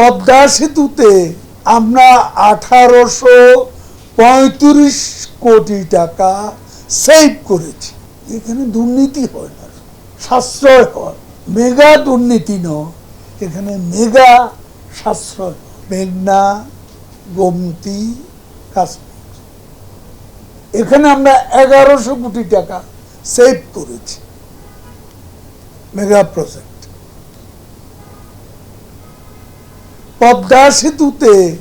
পদ্মা সেতুতে আমরা আঠারোশো পঁয়ত্রিশ কোটি টাকা সেভ করেছি। এখানে দুর্নীতি হয় না, সাশ্রয় হয়। মেগা দুর্নীতি নয়, এখানে মেগা সাশ্রয়। মেঘনা, গোমতি, কাশ্মীর। এখানে আমরা এগারোশো কোটি টাকা সেভ করেছি। মেগা প্রজেক্ট পদ্মা সেতুতে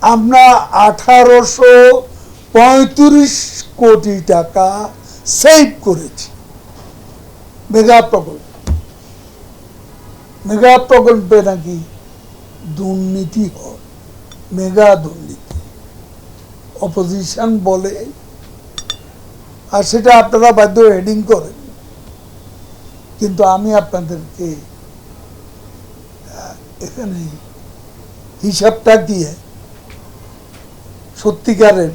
আমরা আঠারোশো পঁয়ত্রিশ কোটি টাকা সেভ করেছি। মেগা প্রকল্প। মেগা প্রকল্পে নাকি দুর্নীতি হয়। মেগা দুর্নীতি। অপোজিশন বলে। আর সেটা আপনারা বাধ্য হেডিং করেন। কিন্তু আমি আপনাদেরকে এখানে হিসাবটা দিয়ে সত্যিকারের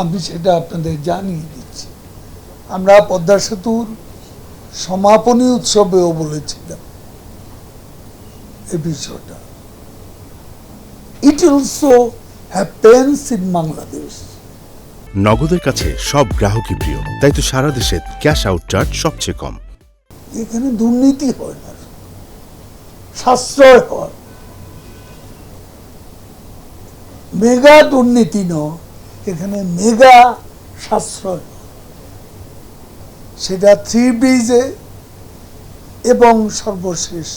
আমি সেটা আপনাদের জানিয়ে দিচ্ছি। আমরা পদ্মা সেতুর সমাপনী উৎসবেও বলেছিলাম এই বিষয়টা। It also happens in Bangladesh নগদের কাছে সব গ্রাহকই প্রিয় তাই তো সারা দেশে ক্যাশ আউট চার্জ সবচেয়ে কম। এখানে দুর্নীতি হয় না। সাশ্রয় হয় মেগা দুর্নীতি নয় এখানে মেগা সাশ্রয় সেটা থ্রি ব্রিজে এবং সর্বশেষ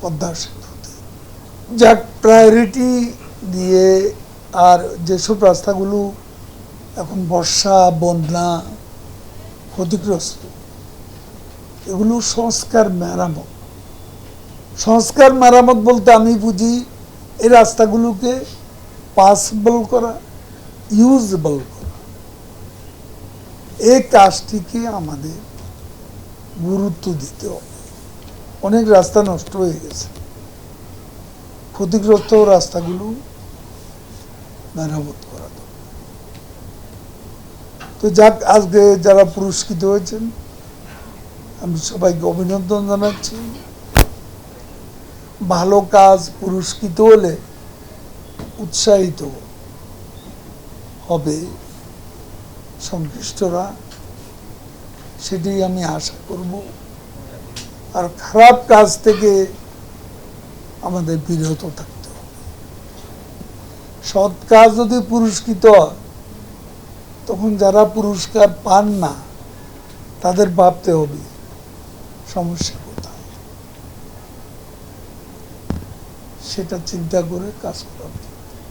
পদ্মা সেতুতে। যাক প্রায়োরিটি দিয়ে আর যেসব রাস্তাগুলো এখন বর্ষা, বন্যা ক্ষতিগ্রস্ত, এগুলো সংস্কার মেরামত। সংস্কার মেরামত বলতে আমি বুঝি এই রাস্তাগুলোকে পাসবল করা ইউজেবল করা। এই কাজটিকে আমাদের গুরুত্ব দিতে হবে। অনেক রাস্তা নষ্ট হয়ে গেছে। ক্ষতিগ্রস্ত রাস্তাগুলো মেরামত করা তো যাক, আজকে যারা পুরস্কৃত হয়েছেন, আমি সবাইকে অভিনন্দন জানাচ্ছি। ভালো কাজ পুরস্কৃত হলে উৎসাহিত হবে সংশ্লিষ্টরা, সেটি আমি আশা করব। আর খারাপ কাজ থেকে আমাদের বিরত থাকতে হবে। সৎ কাজ যদি পুরস্কৃত তখন যারা পুরস্কার পান না, তাদের ভাবতে হবে সমস্যা সেটা চিন্তা করে কাজ করা।